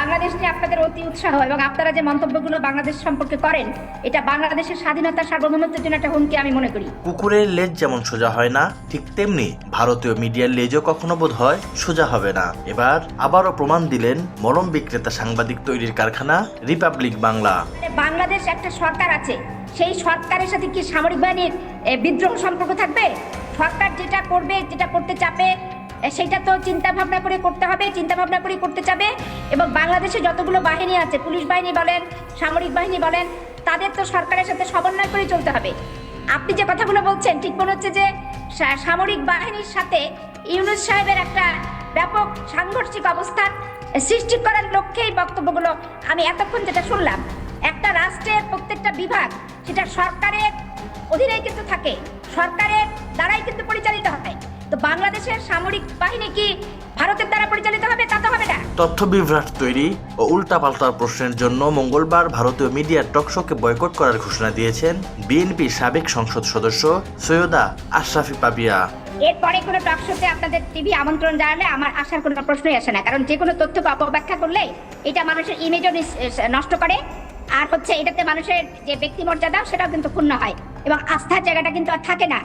বাংলাদেশ নিয়ে আপনাদের অতি উৎসাহ এবং আপনারা যে মন্তব্যগুলো বাংলাদেশ সম্পর্কে করেন এটা বাংলাদেশের স্বাধীনতা সার্বভৌমত্বের জন্য একটা হুমকি আমি মনে করি। কুকুরের লেজ যেমন সোজা হয় না ঠিক তেমনি ভারতীয় মিডিয়ার লেজও কখনো বোধ হয় সোজা হবে না। এবার আবারও প্রমাণ দিলেন মলম বিক্রেতা সাংবাদিক তৈরির কারখানা রিপাবলিক বাংলা। মানে বাংলাদেশ একটা সরকার আছে সেই সরকারের সাথে কি সামরিক বাহিনীর বিদ্রোহ সম্পর্ক থাকবে? সরকার যেটা করবে যেটা করতে এ, সেটা তো চিন্তা ভাবনা করে করতে হবে চিন্তা ভাবনা করে করতে চাবে। এবং বাংলাদেশে যতগুলো বাহিনী আছে, পুলিশ বাহিনী বলেন, সামরিক বাহিনী বলেন, তাদের তো সরকারের সাথে সমন্বয় করে চলতে হবে। আপনি যে কথাগুলো বলছেন, ঠিক মনে হচ্ছে যে সামরিক বাহিনীর সাথে ইউনুস সাহেবের একটা ব্যাপক সাংঘর্ষিক অবস্থান সৃষ্টি করার লক্ষ্যে এই বক্তব্যগুলো আমি এতক্ষণ যেটা শুনলাম, একটা রাষ্ট্রের প্রত্যেকটা বিভাগ, সেটা সরকারের অধীনে কিন্তু থাকে, সরকারের দ্বারাই কিন্তু বাংলাদেশের সামরিক বাহিনী কি ভারতের দ্বারা পরিচালিত হবে? তা তো হবে না। তথ্য বিভ্রাট তৈরি ও উল্টাপাল্টা প্রশ্নের জন্য মঙ্গলবার ভারতীয় মিডিয়ার টকশোকে বয়কট করার ঘোষণা দিয়েছেন বিএনপির সাবেক সংসদ সদস্য সৈয়দা আশরাফি পাবিয়া। এরপরে কোনো টকশোতে আপনাদের টিভি আমন্ত্রণ জানালে আমার আসার কোনো প্রশ্নই আসে না কারণ যে কোনো তথ্যকে অপব্যাখ্যা করলে এটা মানুষের ইমেজও নষ্ট করে। আর হচ্ছে এটাতে মানুষের যে ব্যক্তি মর্যাদা সেটাও কিন্তু ক্ষুণ্ণ হয় এবং আস্থার জায়গাটা কিন্তু আর থাকে না।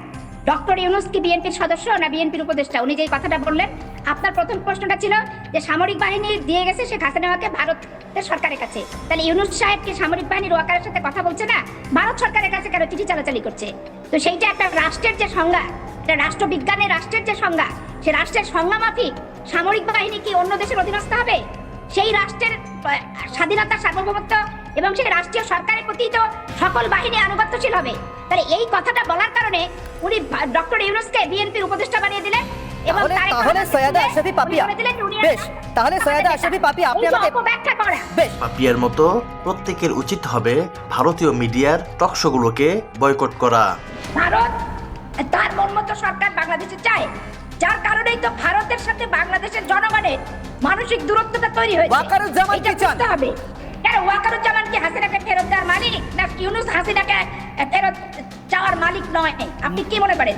ডক্টর ইউনুস কি বিএনপির সদস্য না বিএনপির উপদেষ্টা? উনি যে কথাটা বললেন, আপনার প্রথম প্রশ্নটা ছিল যে সামরিক বাহিনী দিয়ে গেছে শেখ হাসিনাকে ভারতের সরকারের কাছে। তাহলে ইউনুস সাহেব কি সামরিক বাহিনীর ওয়াকারের সাথে কথা বলছে না? ভারত সরকারের কাছে কেন চিঠি চালাচালি করছে? তো সেইটা একটা রাষ্ট্রের যে সংজ্ঞা, এটা রাষ্ট্রবিজ্ঞানের রাষ্ট্রের যে সংজ্ঞা, সে রাষ্ট্রের সংজ্ঞা মাফিক সামরিক বাহিনী কি অন্য দেশের অধীনস্থ হবে? সেই রাষ্ট্রের স্বাধীনতা সার্বভৌমত্ব এবং সেই রাষ্ট্রীয় সরকারের প্রতি তো সকল বাহিনী আনুগত্যশীল হবে। তাহলে এই কথাটা বলার কারণে উনি ডক্টর ইউনুসকে বিএনপির উপদেষ্টা বানিয়ে দিলেন তাহলে তারেক তাহলে রহমানকে সৈয়দা আশরাফি পাপিয়া বলে দিলেন যে উনি বেশ তাহলে সৈয়দা আশরাফি পাপিয়া আপনি আমাকে বেশ। পাপিয়ার মতো প্রত্যেকের উচিত হবে ভারতীয় মিডিয়ার টকশোগুলোকে বয়কট করা। ভারত তার সরকার বাংলাদেশে চায়। যার কারণেই তো ভারতের সাথে বাংলাদেশের জনগণের মানসিক দূরত্বটা তৈরি হয়েছে। ওয়াকারুজ্জামান এটা কি চান? ওয়াকারুজ্জামান কি হাসিনাকে ফেরত দেওয়ার মালিক, না ইউনুস হাসিনাকে ফেরত চাওয়ার মালিক নয়। আপনি কি মনে করেন?